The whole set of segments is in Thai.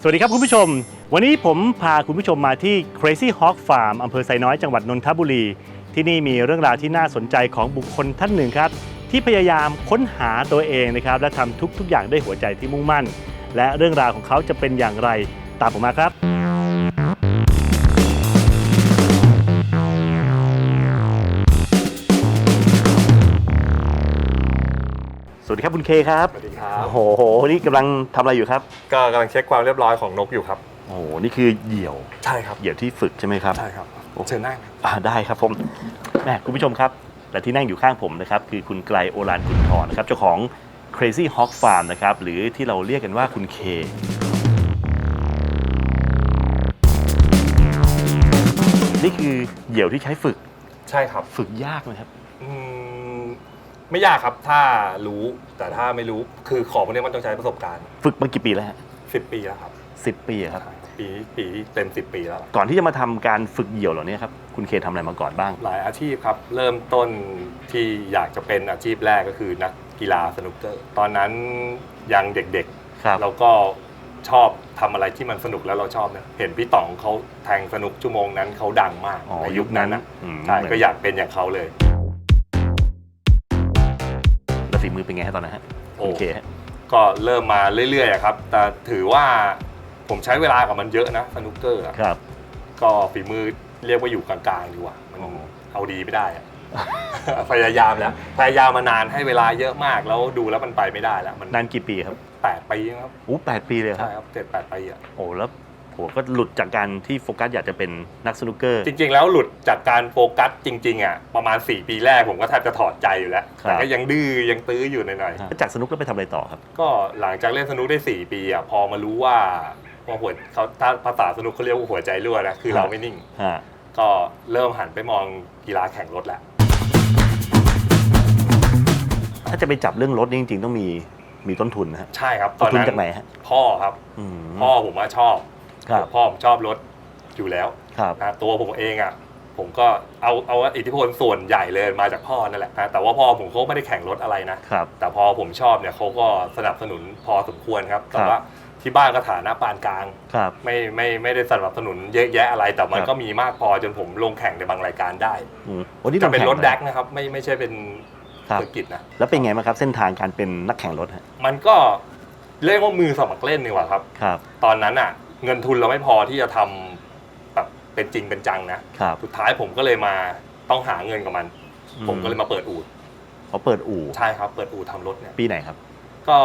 สวัสดีครับคุณผู้ชม วันนี้ผมพาคุณผู้ชมมาที่ Crazy Hawk Farm อำเภอไซน้อยจังหวัดนนทบุรี ที่นี่มีเรื่องราวที่น่าสนใจของบุคคลท่านหนึ่งครับ ที่พยายามค้นหาตัวเองนะครับ และทำทุกๆอย่างด้วยหัวใจที่มุ่งมั่น และเรื่องราวของเขาจะเป็นอย่างไรตามผมมาครับ ดีครับคุณเคครับ สวัสดีครับ โอ้โห นี่กำลังทำอะไรอยู่ครับ ก็กำลังเช็คความเรียบร้อยของนกอยู่ครับ โอ้โห นี่คือเหยี่ยว ใช่ครับ เหยี่ยวที่ฝึกใช่ไหมครับ ใช่ครับ เชิญนั่งครับอ่าได้ครับผมแม่คุณผู้ชมครับ และที่นั่งอยู่ข้างผมนะครับ คือคุณไกลโอรานกุลทรนะครับ เจ้าของ Crazy Hawk Farm นะครับ หรือที่เราเรียกกันว่าคุณเคนี่คือเหยี่ยวที่ใช้ฝึก ใช่ครับ ฝึกยากไหมครับอืม ไม่ยากครับถ้ารู้แต่ถ้าไม่รู้คือของพวกนี้มันต้องใช้ประสบการณ์ ฝึกมากี่ปีแล้วฮะ10ปีแล้วครับสิบปีอะครับ ปีปีเต็ม10ปีแล้ว ก่อนที่จะมาทำการฝึกเหยี่ยวเหล่านี้ครับ คุณเคทำอะไรมาก่อนบ้าง หลายอาชีพครับ เริ่มต้นที่อยากจะเป็นอาชีพแรกก็คือนักกีฬาสนุกเกอร์ ตอนนั้นยังเด็กครับ ๆ เราก็ชอบทำอะไรที่มันสนุกแล้วเราชอบเนี่ยเห็นพี่ต๋องเขาแทงสนุกชั่วโมงนั้นเขาดังมากอ๋อในยุยุคคนั้นั้นนนะอืม ใช่ก็อยากเป็นอย่างเขาเลย มือเป็นไงฮะตอนนั้นฮะโอ้คุณเคฮะก็เริ่มมาเรื่อยๆอะครับ แต่ถือว่าผมใช้เวลากับมันเยอะนะสนุกเกอร์อะครับ ก็ฝีมือเรียกว่าอยู่กลางๆดีกว่ามันอ๋อเอาดีไม่ได้อะ พยายามแล้ว พยายามมานานให้เวลาเยอะมากแล้วดูแล้วมันไปไม่ได้แล้ว มันนานกี่ปีครับแปดปีครับอู้แปดปีเลยครัใช่บครับเจ็ดแปดปีอะโอ้แล้ว ผมก็หลุดจากการที่โฟกัสอยากจะเป็นนักสนุกเกอร์ จริงๆ แล้วหลุดจากการโฟกัสจริงๆอะประมาณ 4 ปีแรกผมก็แทบจะถอดใจอยู่แล้ว ครับ แต่ก็ยังดื้อยังตื้ออยู่หน่อยแล้วจากสนุกแล้วไปทำอะไรต่อครับ ๆก็หลังจากเล่นสนุกได้ 4 ปีอะพอมารู้ว่าว่าหัวเขาถ้าภาษาสนุกเขาเรียกว่าหัวใจรั่วนะคือเราไม่นิ่ง ฮะ ก็เริ่มหันไปมองกีฬาแข่งรถแหละ ถ้าจะไปจับเรื่องรถนี่จริงๆ ต้องมีมีต้นทุนนะฮะใช่ครับตต้อนนทุนนั้นจากไหนฮะพ่อครับ อืมพ่อผมว่าชอบ ครับพ่อผมชอบรถอยู่แล้วครับ นะตัวผมเองอะผมก็เอาเอาอิทธิพลส่วนใหญ่เลยมาจากพ่อนั่นแหละนะแต่ว่าพ่อผมเขาไม่ได้แข่งรถอะไรนะ ครับ แต่พอผมชอบเนี่ยเขาก็สนับสนุนพอสมควรครับ แต่ครับว่าที่บ้านก็ฐานะปานกลาง ครับ ไม่ไม่ไม่ได้สนับสนุนเยอะแยะอะไร แต่มันครับ ก็มีมากพอจนผมลงแข่งในบางรายการได้อืมวันนี้จะเป็นลงรแข่งถแดกนะครับ ไม่ไม่ใช่เป็นครับเซอร์กิตนะ แล้วเป็นไงบ้างครับเส้นทางการเป็นนักแข่งรถฮะมันก็เรียกว่ามือสมัครเล่นดีกว่าครับ ครับ ตอนนั้นอะ เงินทุนเราไม่พอที่จะทำแบบเป็นจริงเป็นจังนะครับ สุดท้ายผมก็เลยมาต้องหาเงินกับมันผมก็เลยมาเปิดอู่เขาเปิดอู่ใช่ครับ เปิดอู่ทำรถเนี่ย ปีไหนครับ ก็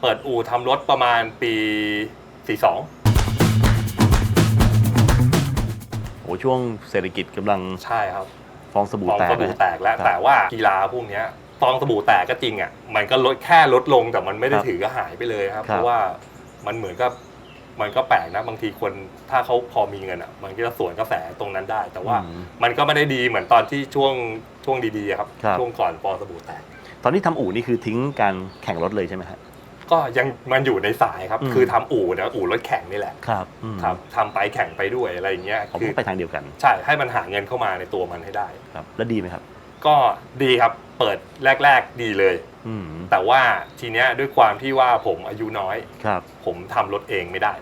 เปิดอู่ทำรถประมาณปี 42 โอ้ช่วงเศรษฐกิจกำลังใช่ครับ ฟองสบู่ฟองแตกสบู่นะ แตฮะกแล้ว ครับแต่ว่ากีฬาพวกเนี้ยฟองสบู่แตกก็จริงอะมันก็ลดแค่ลดลงแต่มันไม่ได้ครับถือก็หายไปเลยครับ ครับ เพราะว่ามันเหมือนกับ มันก็แปลกนะบางทีคนถ้าเขาพอมีเงินอะมันก็จะสวนกระแสตรงนั้นได้ แต่ว่าอืมมันก็ไม่ได้ดีเหมือนตอนที่ช่วงช่วงดีๆอะครับครับ ช่วงก่อนฟองสบู่แตก ตอนนี้ทำอู่นี่คือทิ้งการแข่งรถเลยใช่ไหมฮะ ก็ยังมันอยู่ในสายครับ อืม คือทำอู่เนี่ยอู่รถแข่งนี่แหละครับอืมครับทำไปแข่งไปด้วยอะไรอย่างเงี้ยผมคือก็ไปทางเดียวกันใช่ให้มันหาเงินเข้ามาในตัวมันให้ได้ ครับ แล้วดีไหมครับ ก็ดีครับเปิดแรก ๆ ดีเลยอืม แต่ว่าทีเนี้ยด้วยความที่ว่าผมอายุน้อยครับ ผมทำรถเองไม่ได้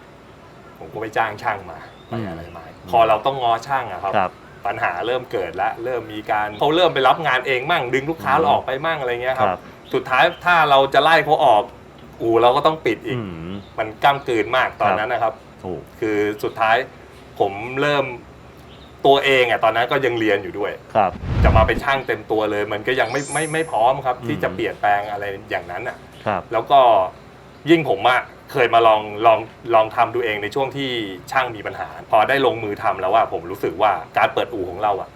ผมก็ไปจ้างช่างมาไปอืมอะไรมาพอเราต้องงอช่างอะครับครับ ปัญหาเริ่มเกิดแล้วเริ่มมีการเขาเริ่มไปรับงานเองมั่งดึงลูกค้าอืมเราออกไปมั่งอะไรเงี้ยคครัรับบสุดท้ายถ้าเราจะไล่เขาออก อู่เราก็ต้องปิดอีกอืมมันก้ามกืนมากตอนครับนั้นนะครับโอ้คือสุดท้ายผมเริ่ม ตัวเองอะตอนนั้นก็ยังเรียนอยู่ด้วย ครับ จะมาเป็นช่างเต็มตัวเลย มันก็ยังไม่ไม่ไม่พร้อมครับอืมที่จะเปลี่ยนแปลงอะไรอย่างนั้นอะ ครับ แล้วก็ยิ่งผมอะเคยมาลองลองลองทำดูเองในช่วงที่ช่างมีปัญหา พอได้ลงมือทำแล้วว่าผมรู้สึกว่าการเปิดอู่ของเราอะ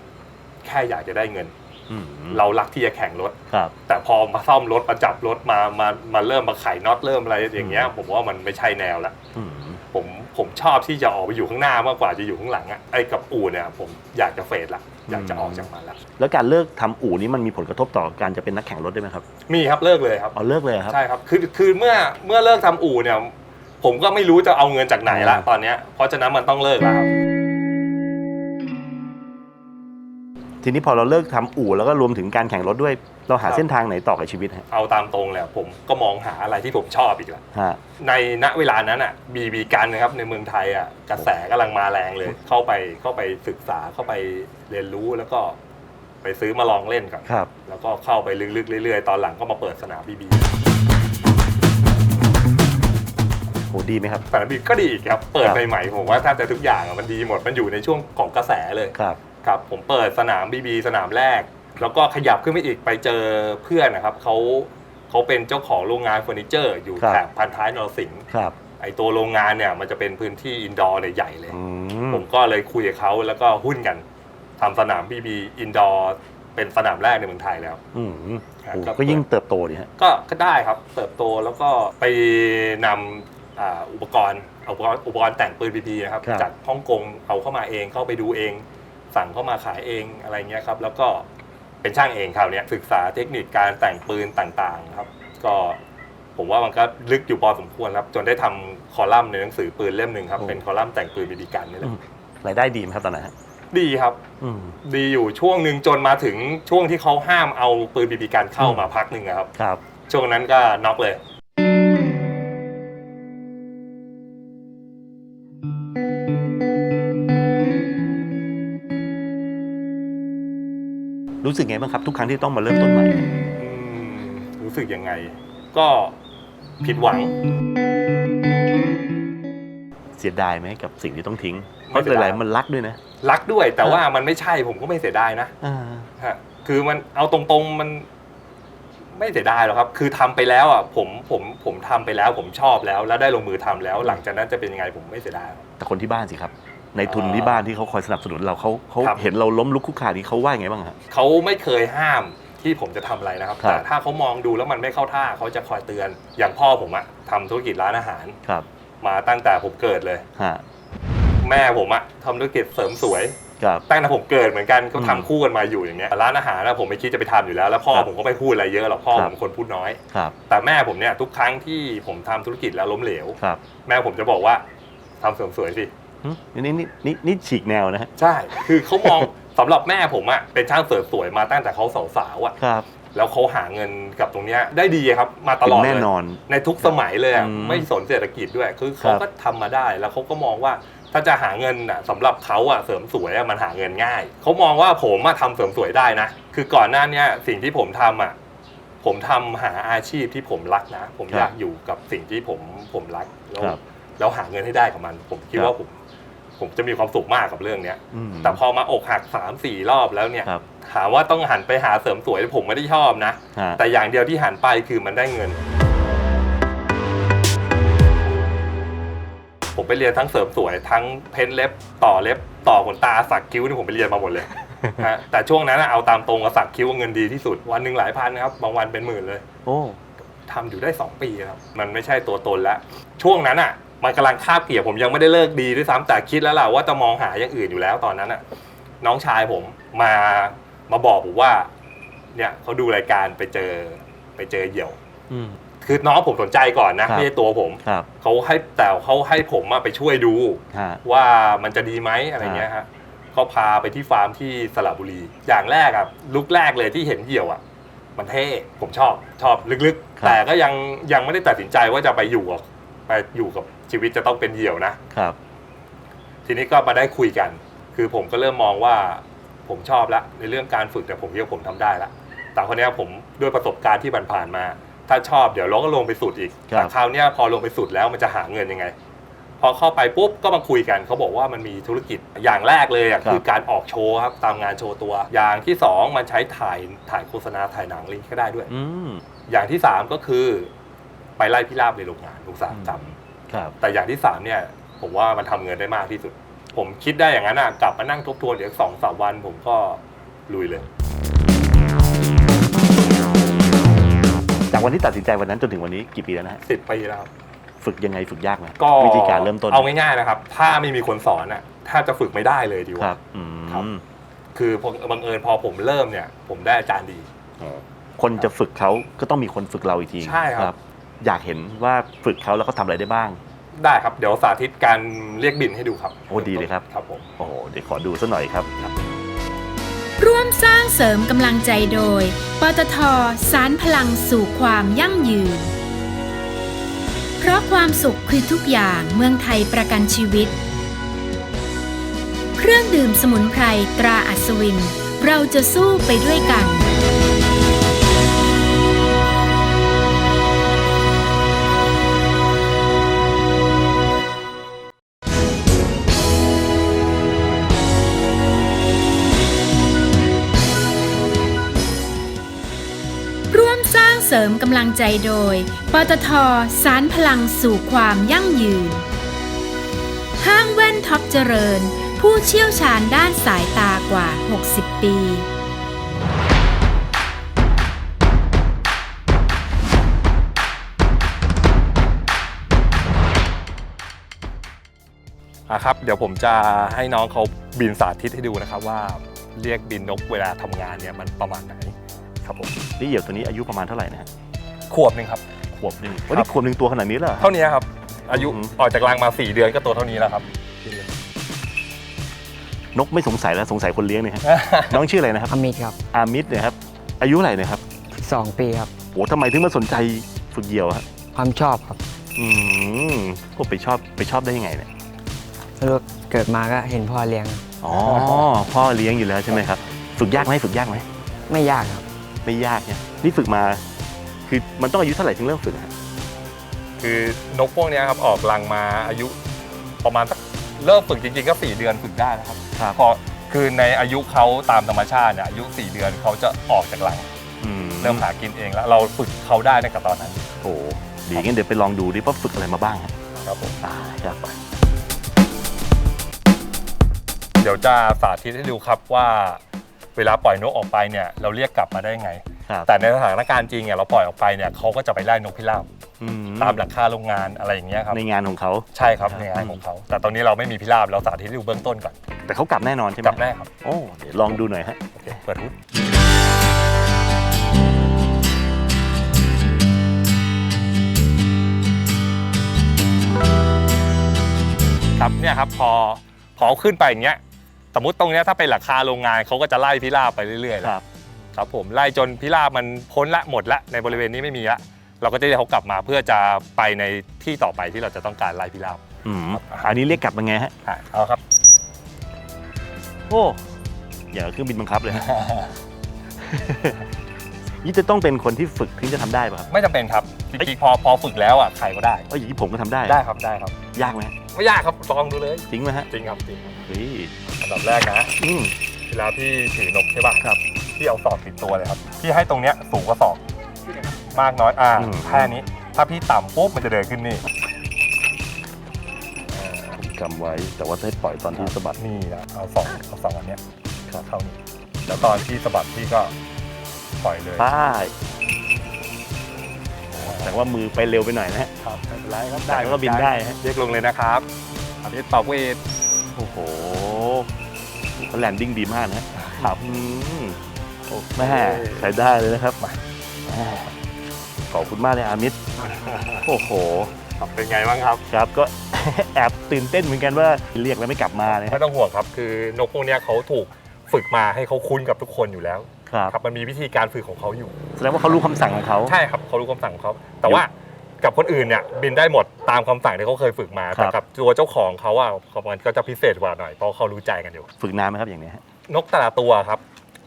แค่อยากจะได้เงิน อืมเรารักที่จะแข่งรถ ครับ แต่พอมาซ่อมรถมาจับรถมามามาเริ่มมาไขน็อตเริ่มอะไรอย่างเงี้ยอืมผมว่ามันไม่ใช่แนวละ อืม ผมผมชอบที่จะออกไปอยู่ข้างหน้ามากกว่าจะอยู่ข้างหลังอะไอ้กับอู่เนี่ยผมอยากจะเฟดละอยากจะออกจากมันละแล้วการเลิกทำอู่นี้มันมีผลกระทบต่อการจะเป็นนักแข่งรถได้ไหมครับมีครับเลิกเลยครับ เอาเลิกเลยครับ ใช่ครับ คือ คือเมื่อ เมื่อเลิกทำอู่เนี่ย ผมก็ไม่รู้จะเอาเงินจากไหนละอ่าตอนเนี้ย เพราะฉะนั้นมันต้องเลิกแล้วครับ ทีทีนี้พอเราเลิกทำอู่แล้วก็รวมถึงการแข่งรถด้วย เราหาครับเส้นทางไหนต่อกับชีวิตฮะเอาตามตรงเลยผมก็มองหาอะไรที่ผมชอบอีกแล้วฮะในณเวลานั้นอะบีบีกันนะครับในเมืองไทยอะกระแสกำลังมาแรงเลย เข้าไปเข้าไปศึกษาเข้าไปเรียนรู้แล้วก็ไปซื้อมาลองเล่นก่อนครับ แล้วก็เข้าไปลึกๆเรื่อยๆ ตอนหลังก็มาเปิดสนามบีบีโหดีไหมครับสนามบีก็ดีอีกครับ เปิดครับใหม่ๆผมว่าแทบจะทุกอย่างอะมันดีหมด มันอยู่ในช่วงของกระแสเลยครับ ครับผมเปิดสนามบีบีสนามแรก แล้วก็ขยับขึ้นไปอีกไปเจอเพื่อนนะครับเขาเขาเป็นเจ้าของโรงงานเฟอร์นิเจอร์ อยู่ครับ แถบพันท้ายนรสิงห์ครับไอตัวโรงงานเนี่ยมันจะเป็นพื้นที่อินดอร์เนี่ยใหญ่เลย อืมผมก็เลยคุยกับเขาแล้วก็หุ้นกันทำสนามบีบีอินดอร์เป็นสนามแรกในเมืองไทยแล้ว อืมครับ โอ้ก็ก็ยิ่งเติบโตดีฮะ ก็ก็ได้ครับ เติบโตแล้วก็ไปนำอ่าอุปกรณ์เอาอุปกรณ์อุปกรณ์แต่งปืนบีบีนะครับ ครับ จากฮ่องกงเอาเข้ามาเองเข้าไปดูเอง สั่งเข้ามาขายเองอะไรเงี้ยครับแล้วก็เป็นช่างเองคราวเนี้ยศึกษาเทคนิคการแต่งปืนต่างๆครับ ก็ผมว่ามันก็ลึกอยู่พอสมควรครับ จนได้ทำคอลัมน์ในหนังสือปืนเล่มหนึ่งครับโอ้เป็นคอลัมน์แต่งปืนบีบีกันนี่แหละรายได้ดีไหมครับตอนนั้นฮะดีครับอืมดีอยู่ช่วงหนึ่งจนมาถึงช่วงที่เขาห้ามเอาปืนบีบีกันเข้ามาพักหนึ่งอะครับครับ ช่วงนั้นก็น็อกเลย สึกไงบ้างครับ ทุกครั้งที่ต้องมาเริ่มต้นใหม่ อืมรู้สึกยังไง ก็ผิดหวัง เสียดายไหมกับสิ่งที่ต้องทิ้ง เพไม่ราะเสียหดายลายๆมันรักด้วยนะรักด้วย แต่ว่ามันไม่ใช่ผมก็ไม่เสียดายนะอ่าฮะคือมันเอาตรงๆมันไม่เสียดายหรอกครับ คือทำไปแล้วอะผมผมผมทำไปแล้ว ผมชอบแล้ว แล้วได้ลงมือทำแล้ว หลังจากนั้นจะเป็นยังไงผมไม่เสียดายหรอกแต่คนที่บ้านสิครับ ในทุนอ่าที่บ้านที่เขาคอยสนับสนุนเราเขาเขาครับ เห็นเราล้มลุกคลุกคลานนี้เขาว่ายังไงบ้างฮะ เขาไม่เคยห้ามที่ผมจะทำอะไรนะครับ ครับ แต่ถ้าเขามองดูแล้วมันไม่เข้าท่าเขาจะคอยเตือน อย่างพ่อผมอะทำธุรกิจร้านอาหาร ครับมาตั้งแต่ผมเกิดเลย ฮะแม่ผมอะทำธุรกิจเสริมสวย ครับ ตั้งแต่ผมเกิดเหมือนกันเขาอืมทำคู่กันมาอยู่อย่างเงี้ยร้านอาหารนะผมไม่คิดจะไปทำอยู่แล้วแล้วพ่อครับผมก็ไม่พูดอะไรเยอะหรอกพ่อครัผบมเป็นคนพูดน้อย ครับแต่แม่ผมเนี่ยทุกครั้งที่ผมทำธุรกิจแล้วล้มเหลว ครับแม่ผมจะบอกว่าทำเสริมสวยสิหึ นี่นี่นี่นี่ฉีกแนวนะฮะใช่ คือเขามอง สำหรับแม่ผมอะเป็นช่างเสริมสวยมาตั้งแต่เขาสาวๆอะครับ แล้วเขาหาเงินกับตรงเนี้ยได้ดีครับ มาตถึลองดแน่เลยนอน ในทุกสมัยเลยอะอืมไม่สนเศรษฐกิจด้วย คือเขาครับ ก็ทำมาได้แล้วเขาก็มองว่าถ้าจะหาเงินอะสำหรับเขาอะเสริมสวยอะมันหาเงินง่ายเขามองว่าผมอะทำเสริมสวยได้นะคือก่อนหน้าเนี้ยสิ่งที่ผมทำอะผมทำหาอาชีพที่ผมรักนะ ผมครับอยากอยู่กับสิ่งที่ผมผมรักแล้วครับ แล้วหาเงินให้ได้กับมัน ผมคิดครับ ว่าผม ผมจะมีความสุขมากกับเรื่องเนี้ย อืม แต่พอมาอกหักสามสี่รอบแล้วเนี่ย ครับ ถามว่าต้องหันไปหาเสริมสวยผมไม่ได้ชอบนะ ฮะแต่อย่างเดียวที่หันไปคือมันได้เงิน ผมไปเรียนทั้งเสริมสวย ทั้งเพ้นเล็บ ต่อเล็บ ต่อขนตาสักคิ้วนี่ผมไปเรียนมาหมดเลย ฮะแต่ช่วงนั้นนะเอาตามตรงกับสักคิ้วเงินดีที่สุด วันหนึ่งหลายพันนะครับ บางวันเป็นหมื่นเลย โอ้ ทำอยู่ได้ 2 ปีครับ มันไม่ใช่ตัวตนแล้ว ช่วงนั้นอะ มันกำลังคาบเกี่ยวผมยังไม่ได้เลิกดีด้วยซ้ำแต่คิดแล้วล่ะว่าจะมองหาอย่างอื่นอยู่แล้วตอนนั้นอะ น้องชายผมมามาบอกผมว่า เนี่ยเขาดูรายการไปเจอไปเจอเหยี่ยว อืม คือน้องผมสนใจก่อนนะครับ ไม่ใช่ตัวผมครับเขาให้แต่เขาให้ผมมาไปช่วยดู ฮะ ว่ามันจะดีไหมอะไรเงี้ยฮะก็พาไปที่ฟาร์มที่สระบุรี อย่างแรกอะลุกแรกเลยที่เห็นเหยี่ยวอะมันเท่ผมชอบชอบลึกครับ ๆ แต่ก็ยังยังไม่ได้ตัดสินใจว่าจะไปอยู่กับไปอยู่กับ ชีวิตจะต้องเป็นเหยี่ยวนะ ครับ ทีนี้ก็มาได้คุยกัน คือผมก็เริ่มมองว่าผมชอบละในเรื่องการฝึกแต่ยผมคิดว่าผมทำได้ละแต่คนนี้ยผมด้วยประสบการณ์ที่ผ่านๆมา ถ้าชอบเดี๋ยวเราก็ลงไปสุดอีกครับแต่คราวเนี้ยพอลงไปสุดแล้วมันจะหาเงินยังไง พอเข้าไปปุ๊บก็มาคุยกันเขาบอกว่ามันมีธุรกิจอย่างแรกเลยอะครับคือการออกโชว์ครับตามงานโชว์ตัว อย่างที่สองมันใช้ถ่ายถ่ายโฆษณาถ่ายหนังลิงก์ก็ได้ด้วยอืมอย่างที่สามก็คือไปไล่พิราบในโรงงานอุตสาหกรรม ครับแต่อย่างที่สามเนี่ยผมว่ามันทำเงินได้มากที่สุด ผมคิดได้อย่างนั้นอะกลับมานั่งทบทวนเดี๋ยวสองสามวัน ผมก็ลุยเลย จากวันที่ตัดสินใจวันนั้นจนถึงวันนี้กี่ปีแล้วนะฮะสิบปีแล้วครับฝึกยังไงฝึกยากไหมก็วิธีการเริ่มต้นเอาง่ายๆนะครับ ถ้าไม่มีคนสอนอะแทบจะฝึกไม่ได้เลยดีกคว่ารับอืครับมคือผมบังเอิญพอผมเริ่มเนี่ย ผมได้อาจารย์ดีคนจะฝึกเขาก็ต้องมีคนฝึกเราอีกทีใช่ครับ อยากเห็นว่าฝึกเขาแล้วเขาทำอะไรได้บ้าง ได้ครับ เดี๋ยวสาธิตการเรียกบินให้ดูครับโอ้ดีเลยครับ ครับผม โอ้โหเดี๋ยวขอดูสักหน่อยครับ ร่วมสร้างเสริมกำลังใจโดย ปตทสารพลังสู่ความยั่งยืน เพราะความสุขคือทุกอย่างเมืองไทยประกันชีวิต เครื่องดื่มสมุนไพรตราอัศวิน เราจะสู้ไปด้วยกัน ริมกำลังใจโดย ปตทสารพลังสู่ความยั่งยืน ห้างแว่นท็อปเจริญ ผู้เชี่ยวชาญด้านสายตากว่า 60 ปีอะครับเดี๋ยวผมจะให้น้องเขาบินสาธิตให้ดูนะครับว่าเรียกบินนกเวลาทำงานเนี่ยมันประมาณไหนครับผม นี่เหยี่ยวตัวนี้อายุประมาณเท่าไหร่นะฮะขวบหนึ่งครับ ขวบหนึ่งวันนี้ขวบหนึ่งตัวขนาดนี้เลยเหรอเท่านี้ครับ อายุอือหือออกจากรังมา4เดือนก็ตัวเท่านี้แล้วครับ นกไม่สงสัยแล้วสงสัยคนเลี้ยงเนี่ยฮะน้องชื่ออะไรนะครับอมิตครับอามิดเนี่ยครับอายุเท่าไหร่เนะครับ12ปีครับโอ้ทำไมถึงมาสนใจฝึกเหยี่ยวฮะความชอบครับ อืมพวกไปชอบไปชอบได้ยังไงเนี่ยไม่รู้เกิดมาก็เห็นพ่อเลี้ยงครับอ๋อ พ่อเลี้ยงอยู่แล้วใช่ไหมครับ ฝึกยากไหมฝึกยากไหม ไม่ยากครับ ไม่ยากเนี่ยนี่ฝึกมา คือมันต้องอายุเท่าไหร่ถึงเริ่มฝึกฮะคือนกพวกเนี้ยครับออกรังมาอายุประมาณสักเริ่มฝึกจริงๆก็ 4 เดือนฝึกได้นะครับครับพอคือในอายุเขาตามธรรมชาติเนี่ยอายุ 4 เดือนเขาจะออกจากรังอืมเริ่มหากินเองแล้ว เราฝึกเขาได้ในกับตอนนั้นโอ้ดีงั้นเดี๋ยวไปลองดูดิว่าฝึกอะไรมาบ้างฮะครับผมอ่าอยากไปเดี๋ยวจะสาธิตให้ดูครับว่า เวลาปล่อยนกออกไปเนี่ยเราเรียกกลับมาได้ไง ครับแต่ในสถานการณ์จริงเนี่ยเราปล่อยออกไปเนี่ยเขาก็จะไปไล่นกพิราบอืตามหลังคาโรงงานอะไรอย่างเงี้ยครับในงานของเขา ใช่ครับครับในงานของเขา แต่ตอนนี้เราไม่มีพิราบเราสาธิตให้ดูเบื้องต้นก่อนแต่เขากลับแน่นอนใช่ไหมกลับแน่ครับโอ้เดี๋ยวลองดูหน่อยฮะโอเคเปิดหุ้นครับเนี่ยครับพอพอเอาขึ้นไปอย่างเงี้ยส มมติตรงเนี้ยถ้าเป็นหลังคาโรงงานเขาก็จะไล่พิราบไปเรื่อยๆครับ ครับผมไล่จนพิราบมันพ้นละหมดละในบริเวณนี้ไม่มีละเราก็จะเรียกเขากลับมาเพื่อจะไปในที่ต่อไปที่เราจะต้องการไล่พิราบอืมอันนี้เรียกกลับมาไงฮะ อะเอาครับ โอ้อย่าเอาเครื่องบินบังคับเลยฮะนี่จะต้องเป็นคนที่ฝึกถึงจะทำได้ป่ะครับ ไม่จำเป็นครับ จริงๆพอพอฝึกแล้วอะใครก็ได้ เอ้ยอย่างนี้ผมก็ทำได้ได้ครับได้ครับ ยากไหมฮะไม่ยากครับลองดูเลย จริงไหมฮะจริงครับจริงครับเฮ้ยอันดับแรกนะ อืม เวลาพี่ถือนกใช่ป่ะครับพี่เอาศอกติดตัวเลยครับ พี่ให้ตรงเนี้ยสูงกว่าศอก มากน้อย อ่าแค่นี้ ถ้าพี่ต่ำปุ๊บมันจะเดินขึ้นนี่กำไว้แต่ว่าให้ปล่อยตอนที่สะบัด นี่นะเอาสองเอาสองอันเนี้ยครับ เท่านี้ แล้วตอนที่สะบัดพี่ก็ปล่อยเลย ป้าย แต่ว่ามือไปเร็วไปหน่อยนะฮะ ครับไม่เป็นไรครับแต่ก็บินได้ฮะ เรียกลงเลยนะครับอันนี้เป่าเวทโอ้โหเขาแลนดิ้งดีมากนะฮะครับอืมโอ้แม่ใช้ได้เลยนะครับแม่ขอบคุณมากเลยอามิตรโอ้โห ครับเป็นไงบ้างครับ ครับก็ แอบตื่นเต้นเหมือนกันว่าเรียกแล้วไม่กลับมาเลยไม่ต้องห่วงครับคือนกพวกเนี้ยเขาถูกฝึกมาให้เขาคุ้นกับทุกคนอยู่แล้ว ครับครับมันมีวิธีการฝึกของเขาอยู่ แสดงว่าเขารู้คำสั่งของเขา ใช่ครับเขารู้คำสั่งของเขาแต่ว่ากับคนอื่นเนี่ยบินได้หมดตามคำสั่งที่เขาเคยฝึกมาครับ แต่กับตัวเจ้าของเขาอะเขามันก็จะพิเศษกว่าหน่อยเพราะเขารู้ใจกันอยู่ ฝึกนานไหมครับอย่างเนี้ยฮะนกแต่ละตัวครับ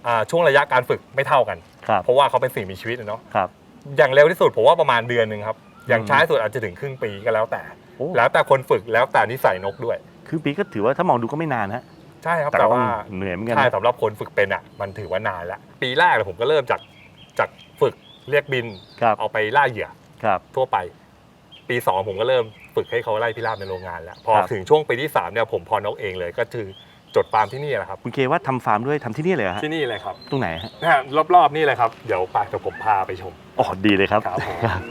อ่าช่วงระยะการฝึกไม่เท่ากัน ครับเพราะว่าเขาเป็นสิ่งมีชีวิตอะเนาะครับ อย่างเร็วที่สุดผมว่าประมาณเดือนหนึ่งครับอย่างอืมช้าที่สุดอาจจะถึงครึ่งปีก็แล้วแต่ โอ้ แล้วแต่คนฝึกแล้วแต่นิสัยนกด้วย คือปีก็ถือว่าถ้ามองดูก็ไม่นานฮะ ใช่ครับแต่แต่ว่าว่าเหนื่อยเหมือนกันใช่นะสำหรับคนฝึกเป็นอะมันถือว่านานละปีแรกเลยผมก็เริ่มจากจากฝึกเรียกบินครับเอาไปล่าเหยื่อครับทั่วไป ปี2ผมก็เริ่มฝึกให้เขาไล่พิราบในโรงงานแล้วพอครับถึงช่วงปีที่3เนี่ยผมพอนกเองเลยก็คือจดฟาร์มที่นี่แหละครับคุณเคว่าทำฟาร์มด้วยทำที่นี่เลยเหรอฮะที่นี่เลยครับ ตรงไหนฮะนะฮะรอบๆนี่เลยครับเดี๋ยวไปเดี๋ยวผมพาไปชมอ๋อดีเลยครับครับผมครับ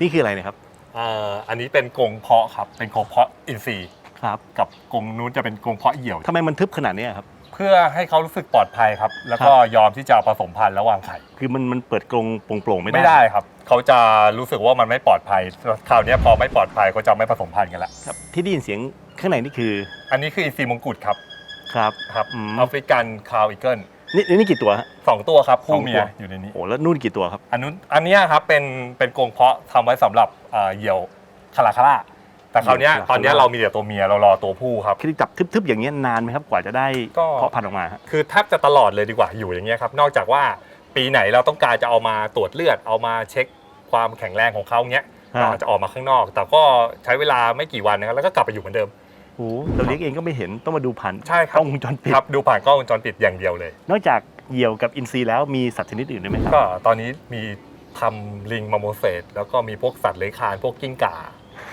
นี่คืออะไรเนะครับเอ่ออันนี้เป็นกรงเพาะครับเป็นกรงเพาะอินทรีย์ครับกับกรงนู้นจะเป็นกรงเพาะเหยี่ยว ทำไมมันทึบขนาดเนี้ยครับ เพื่อให้เขารู้สึกปลอดภัยครับ แล้วก็ยอมที่จะผสมพันธุ์และวางไข่คือมันมันเปิดกรงโปร่งๆไม่ได้ไม่ได้ครับ เขาจะรู้สึกว่ามันไม่ปลอดภัยคราวเนี้ยพอไม่ปลอดภัยเขาจะไม่ผสมพันธุ์กันละครับ ที่ได้ยินเสียงข้างในนี่คืออันนี้คืออินทรีมงกุฎครับครับครับอืม แอฟริกันคาวอีเกิล นี่นี่นี่กี่ตัวฮะสองตัวครับสอคู่งตัวเมียอยู่ในนี้โอ้แล้วนู่นกี่ตัวครับอันนู้นอันเนี้ยครับเป็นเป็นกรงเพาะทำไว้สำหรับเอ่อเหยี่ยวคาราคาร่าแต่คราวเนี้ยเหยี่ยวคาราคาร่าตอนเนี้ยเรามีแต่ตัวเมียเรารอตัวผู้ครับ คือจับทึบๆอย่างเงี้ยนานไหมครับกว่าจะได้ก็ เพาะพันธุ์ออกมาฮะ คือแทบจะตลอดเลยดีกว่าอยู่อย่างเงี้ยครับนอกจากว่าปีไหนเราต้องการจะเอามาตรวจเลือดเอามาเช็คความแข็งแรงของเขาเงี้ยฮะ เราอาจจะออกมาข้างนอก แต่ก็ใช้เวลาไม่กี่วันนะครับแล้วก็กลับไปอยู่เหมือนเดิม โอ้เราเลี้ยงเองก็ไม่เห็นต้องมาดูผ่านใช่คกรับล้องวงจรปิดครับดูผ่านกล้องวงจรปิดอย่างเดียวเลย นอกจากเหยี่ยวกับอินทรีแล้วมีสัตว์ชนิดอื่นด้วยไหมครับก็ตอนนี้มีทำลิงมาโมเสสแล้วก็มีพวกสัตว์เลื้อยคลานพวกกิ้งก่า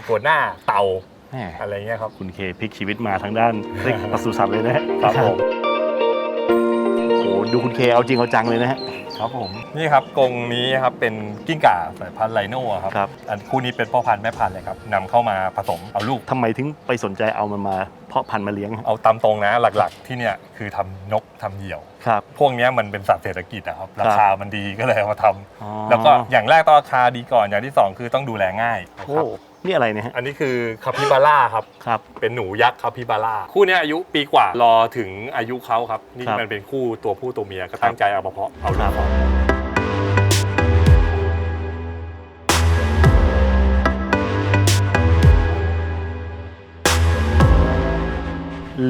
ตัวหน้าเต่าแหมอะไรเงี้ยครับ คุณเคพลิกชีวิตมาทางด้านเรื่องปศุสัตว์เลยนะฮะครับผม โอ้ดูคุณเคเอาจริงเอาจังเลยนะฮะ ครับผม นี่ครับกรงนี้ครับเป็นกิ้งก่าสายพันธุ์ไลโน่ครับครับ อันคู่นี้เป็นพ่อพันธุ์แม่พันธุ์เลยครับนำเข้ามาผสมเอาลูก ทำไมถึงไปสนใจเอามันมาเพาะพันธุ์มาเลี้ยงฮะเอาตามตรงนะหลักๆ ที่เนี่ยคือทำนกทำเหยี่ยว ครับ พวกเนี้ยมันเป็นสัตว์เศรษฐกิจนะครับราคามันดีก็เลยเอามาทำอ๋อแล้วก็อย่างแรกต้องราคาดีก่อนอย่างที่สองคือต้องดูแลง่ายนะโอ้ครับ นี่อะไรเนี่ยฮะอันนี้คือคาปิบาร่าครับ ครับ เป็นหนูยักษ์คาปิบาร่าคู่เนี้ยอายุปีกว่ารอถึงอายุเขาครับ นี่ครับมันเป็นคู่ตัวผู้ตัวเมียก็ตั้งใจเอามาเพาะเอาคลูรักบก่อน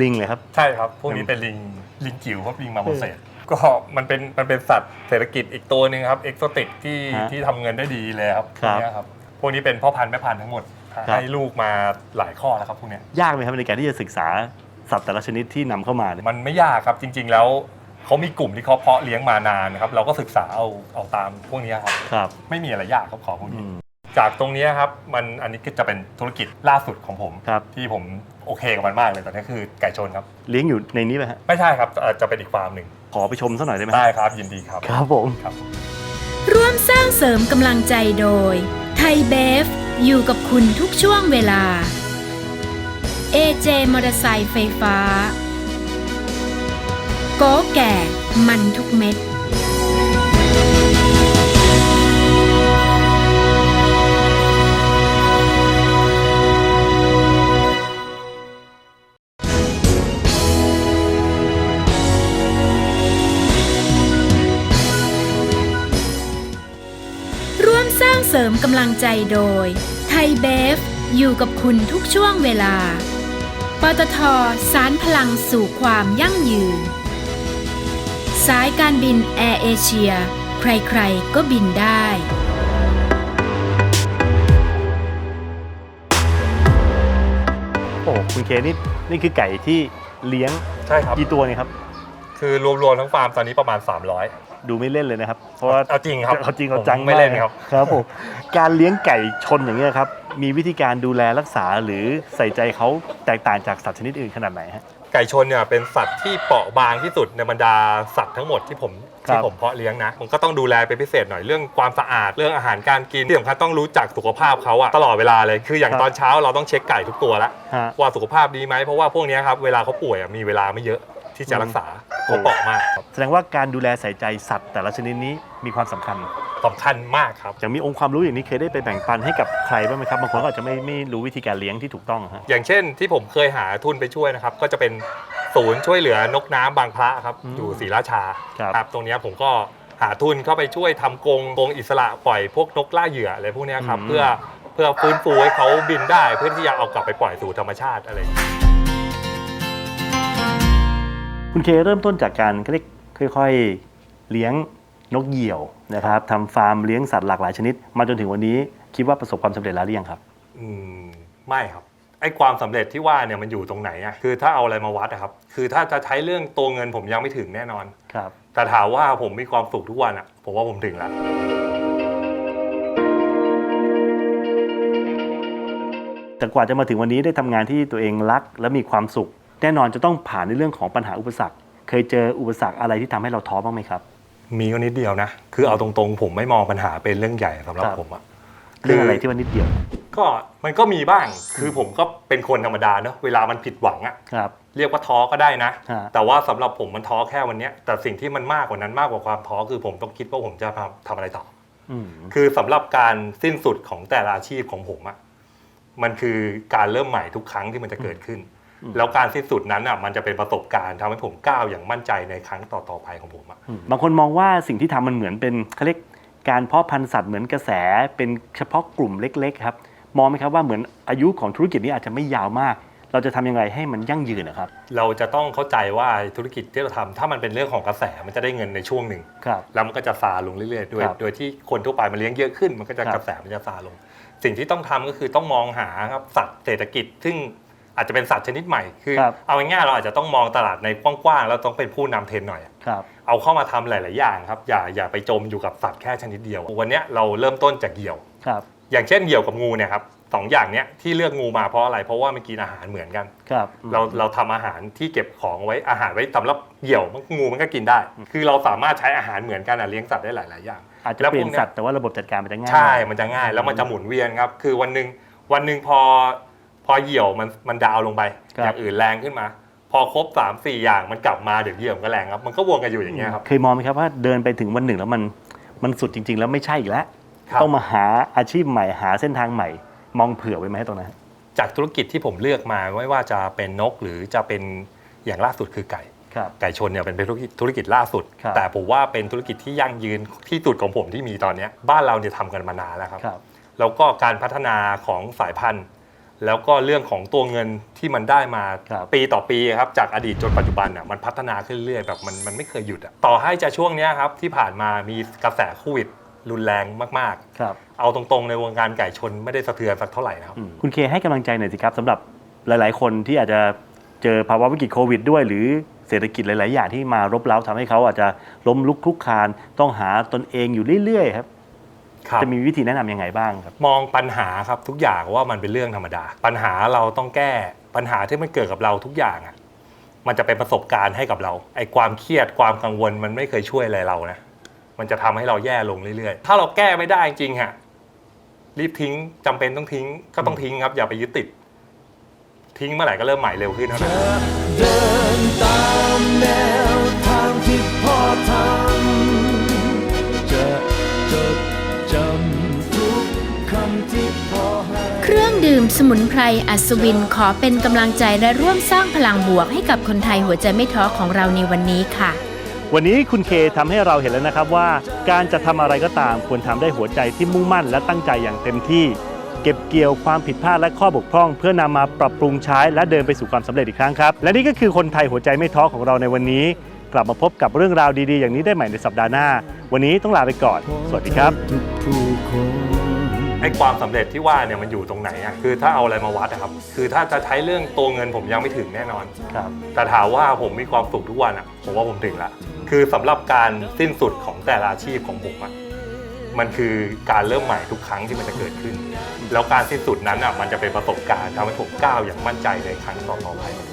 ลิงเลยครับ ใช่ครับ พวกนี้เป็นลิงลิงจิ๋วครับลิงมาโมเสสก็มันเป็นมันเป็นสัตว์เศรษฐกิจอีกตัวหนึ่งครับเอกโซติกที่ฮะที่ทำเงินได้ดีเลยครับครับพวกเนี้ยครับพ วกนี้เป็นพ่อพันธุ์แม่พันธุ์ทั้งหมดครับให้ลูกมาหลายข้อแล้วครับพวกเนี้ยยากไหมครับในการที่จะศึกษาสัตว์แต่ละชนิดที่นำเข้ามาเนี่ยมันไม่ยากครับจริง ๆ แล้วเขามีกลุ่มที่เขาเพาะเลี้ยงมานานครับ เราก็ศึกษาเอาเอาตามพวกเนี้ยครับครับ ไม่มีอะไรยากครับของพวกอืนี้มจากตรงเนี้ยครับมันอันนี้ก็จะเป็นธุรกิจล่าสุดของผมครับที่ผมโอเคกับมันมากเลยตอนนี้คือไก่ชนครับ เลี้ยงอยู่ในนี้ไหมฮะไม่ใช่ครับเอ่อจะเป็นอีกฟาร์มหนึ่งขอไปชมสักหน่อยได้ไหมได้ครับยินดีครับครับผมครับร่วมสร้างเสริมกำลังใจโดยไทยเบฟ อยู่กับคุณทุกช่วงเวลา AJ มอเตอร์ไซค์ไฟฟ้า โกแก่มันทุกเม็ดำลังใจโดย ไทยเบฟ อยู่กับคุณทุกช่วงเวลา ปตทสารพลังสู่ความยั่งยืน สายการบินแอร์เอเชีย ใครๆ ก็บินได้โอ้คุณเคนี่นี่คือไก่ที่เลี้ยงใช่ครับ กี่ตัวเนี่ยครับ คือรวมๆทั้งฟาร์มตอนนี้ประมาณ 300 ดูไม่เล่นเลยนะครับ เพราะว่าเอาจริงครับเอาจริงเอาจังผมไม่เล่นครับครับผมการเลี้ยงไก่ชนอย่างเงี้ยครับมีวิธีการดูแลรักษาหรือใส่ใจเขาแตกต่างจากสัตว์ชนิดอื่นขนาดไหนฮะไก่ชนเนี่ยเป็นสัตว์ที่เปราะบางที่สุดในบรรดาสัตว์ทั้งหมดที่ผมครับที่ผมเพาะเลี้ยงนะผมก็ต้องดูแลเป็นพิเศษหน่อยเรื่องความสะอาดเรื่องอาหารการกินที่สำคัญต้องรู้จักสุขภาพเขาอะตลอดเวลาเลยคืออย่างตอนเช้าเราต้องเช็คไก่ทุกตัวละฮะว่าสุขภาพดีไหมเพราะว่าพวกเนี้ยครับเวลาเขาป่วยอะมีเวลาไม่เยอะ ที่จะรักษาโอ้เขาเปราะมากครับแสดงว่าการดูแลใส่ใจสัตว์แต่ละชนิดนี้มีความสำคัญ สำคัญมากครับ อย่างมีองค์ความรู้อย่างนี้เคยได้ไปแบ่งปันให้กับใครบ้างไหมครับบางคนก็อาจจะไม่ไม่รู้วิธีการเลี้ยงที่ถูกต้องฮะ อย่างเช่นที่ผมเคยหาทุนไปช่วยนะครับ ก็จะเป็นศูนย์ช่วยเหลือนกน้ำบางพระครับ อืมอยู่ศรีราชาครับตรงเนี้ยผมก็หาทุนเข้าไปช่วยทำกรงกรงอิสระปล่อยพวกนกล่าเหยื่ออะไรพวกเนี้ยครับอืมเพื่อเพื่อฟื้นฟูให้เขาบินได้เพื่อที่จะเอากลับไปปล่อยสู่ธรรมชาติอะไรอย่างเงี้ย คุณเคเริ่มต้นจากการก็เรียกค่อยๆเลี้ยงนกเหยี่ยวนะครับทำฟาร์มเลี้ยงสัตว์หลากหลายชนิด มาจนถึงวันนี้คิดว่าประสบความสำเร็จแล้วหรือยังครับ อืมไม่ครับไอ้ความสำเร็จที่ว่าเนี่ยมันอยู่ตรงไหนอะคือถ้าเอาอะไรมาวัดอะครับ คือถ้าจะใช้เรื่องตัวเงินผมยังไม่ถึงแน่นอน ครับ แต่ถามว่าผมมีความสุขทุกวันอะผมว่าผมถึงแล้ว แต่กว่าจะมาถึงวันนี้ได้ทำงานที่ตัวเองรักและมีความสุข แน่นอนจะต้องผ่านในเรื่องของปัญหาอุปสรรค เคยเจออุปสรรคอะไรที่ทำให้เราท้อบ้างไหมครับ มีก็นิดเดียวนะ คือเอาตรงๆ ผมไม่มองปัญหาเป็นเรื่องใหญ่สำหรับครับผมอะเรื่องอะไรที่ว่านิดเดียว ก็มันก็มีบ้าง คือผมก็เป็นคนธรรมดาเนอะเวลามันผิดหวังอะครับ เรียกว่าท้อก็ได้นะฮะแต่ว่าสำหรับผมมันท้อแค่วันเนี้ยแต่สิ่งที่มันมากกว่านั้นมากกว่าความท้อคือผมต้องคิดว่าผมจะทำทำอะไรต่ออืมคือสำหรับการสิ้นสุดของแต่ละอาชีพของผมอะมันคือการเริ่มใหม่ทุกครั้งที่มันจะเกิดขึ้นอืม แล้วการสิ้นสุดนั้นอะมันจะเป็นประสบการณ์ทำให้ผมก้าวอย่างมั่นใจในครั้งต่อๆไปของผมอะอืมบางคนมองว่าสิ่งที่ทำมันเหมือนเป็นเขาเรียกการเพาะพันธุ์สัตว์เหมือนกระแสเป็นเฉพาะกลุ่มเล็ก ๆ ครับ มองไหมครับว่าเหมือนอายุของธุรกิจนี้อาจจะไม่ยาวมาก เราจะทำยังไงให้มันยั่งยืนนะครับ เราจะต้องเข้าใจว่าธุรกิจที่เราทำถ้ามันเป็นเรื่องของกระแสมันจะได้เงินในช่วงหนึ่งครับแล้วมันก็จะซาลงเรื่อยๆโดยครับโดยที่คนทั่วไปมันเลี้ยงเยอะขึ้น มันก็จะครับกระแสมันจะซาลง สิ่งที่ต้องทำก็คือต้องมองหาครับสัตว์เศรษฐกิจซึ่ง อาจจะเป็นสัตว์ชนิดใหม่คือครับ เอาง่ายๆเราอาจจะต้องมองตลาดในกว้างๆแล้วต้องเป็นผู้นำเทรนด์หน่อย ครับ เอาเข้ามาทำหลาย ๆ อย่างครับ อย่าอย่าไปจมอยู่กับสัตว์แค่ชนิดเดียว วันเนี้ยเราเริ่มต้นจากเหยี่ยว ครับ อย่างเช่นเหยี่ยวกับงูเนี่ยครับสองอย่างเนี้ยที่เลือกงูมาเพราะอะไร เพราะว่ามันกินอาหารเหมือนกัน ครับเราเราทำอาหารที่เก็บของไว้อาหารไว้สำหรับเหยี่ยวมันงูมันก็กินได้ คือเราสามารถใช้อาหารเหมือนกันอะเลี้ยงสัตว์ได้หลาย ๆ อย่าง อาจจะแล้วเปลี่ยพวนกเนี้ย สัตว์แต่ว่าระบบจัดการมันจะง่ายใช่ มันจะง่ายแล้วมันจะหมุนเวียนครับ คือวันหนึ่งวันหนึ่งพอ พอเหยี่ยวมันมันดาวลงไปอย่างอื่นแรงขึ้นมา พอครบ3ามสี่อย่างมันกลับมาเดี๋ยวเหยี่ยวมันก็แรงครับ มันก็วนกันอยู่อย่างเงี้ยครับ เคยมองไหมครับว่าเดินไปถึงวันหนึ่งแล้วมันมันสุดจริง ๆ แล้วไม่ใช่อีกแล้ว ครับ ต้องมาหาอาชีพใหม่หาเส้นทางใหม่ มองเผื่อไว้ไหมตรงนั้น จากธุรกิจที่ผมเลือกมาไม่ว่าจะเป็นนกหรือจะเป็นอย่างล่าสุดคือไก่ ครับ ไก่ชนเนี่ยเป็นธุรกิจธุรกิจล่าสุด ครับ แต่ผมว่าเป็นธุรกิจที่ยั่งยืนที่สุดของผมที่มีตอนเนี้ยบ้านเราเนี่ยทำกันมานานแล้วครับ ครับ แล้วก็การพัฒนาของสายพันธุ์ แล้วก็เรื่องของตัวเงินที่มันได้มาครับปีต่อปีครับจากอดีตจนปัจจุบันอะมันพัฒนาขึ้นเรื่อยแบบมันมันไม่เคยหยุดอะต่อให้จะช่วงเนี้ยครับที่ผ่านมามีกระแสโควิดรุนแรงมากครับ ๆ เอาตรงๆ ในวงการไก่ชนไม่ได้สะเทือนสักเท่าไหร่นะครับอืมคุณเคให้กำลังใจหน่อยสิครับสำหรับหลาย ๆ คนที่อาจจะเจอภาวะวิกฤตโควิดด้วย หรือเศรษฐกิจหลาย ๆ อย่างที่มารบเร้าทำให้เขาอาจจะล้มลุกคลุกคลานต้องหาตนเองอยู่เรื่อย ๆ ครับ ครับ จะมีวิธีแนะนำยังไงบ้างครับ มองปัญหาครับทุกอย่างว่ามันเป็นเรื่องธรรมดา ปัญหาเราต้องแก้ปัญหาที่มันเกิดกับเราทุกอย่างอะมันจะเป็นประสบการณ์ให้กับเราไอ้ความเครียดความกังวลมันไม่เคยช่วยอะไรเรานะมันจะทำให้เราแย่ลงเรื่อยๆ ถ้าเราแก้ไม่ได้จริงๆฮะรีบทิ้งจำเป็นต้องทิ้งก็ต้องทิ้งครับ อย่าไปยึดติด ทิ้งเมื่อไหร่ก็เริ่มใหม่เร็วขึ้นเท่านั้น เดินตามแนว ดื่มสมุนไพรอัศวินขอเป็นกำลังใจและร่วมสร้างพลังบวกให้กับคนไทยหัวใจไม่ท้อของเราในวันนี้ค่ะ วันนี้คุณเคทำให้เราเห็นแล้วนะครับว่า การจะทำอะไรก็ตามควรทำได้หัวใจที่มุ่งมั่นและตั้งใจอย่างเต็มที่ เก็บเกี่ยวความผิดพลาดและข้อบกพร่อง เพื่อนำมาปรับปรุงใช้และเดินไปสู่ความสำเร็จอีกครั้งครับ และนี่ก็คือคนไทยหัวใจไม่ท้อของเราในวันนี้ กลับมาพบกับเรื่องราวดีๆ อย่างนี้ได้ใหม่ในสัปดาห์หน้า วันนี้ต้องลาไปก่อน สวัสดีครับ ทุกผู้ ไอ้ความสำเร็จที่ว่าเนี่ยมันอยู่ตรงไหนอะคือถ้าเอาอะไรมาวัดนะครับ คือถ้าจะใช้เรื่องตัวเงินผมยังไม่ถึงแน่นอนครับแต่ถามว่าผมมีความสุขทุกวันอะผมว่าผมถึงละคือสำหรับการสิ้นสุดของแต่ละอาชีพของผมอะมันคือการเริ่มใหม่ทุกครั้งที่มันจะเกิดขึ้น แล้วการสิ้นสุดนั้นอะมันจะเป็นประสบการณ์ทำให้ผมก้าวอย่างมั่นใจในครั้งต่อๆไปของผม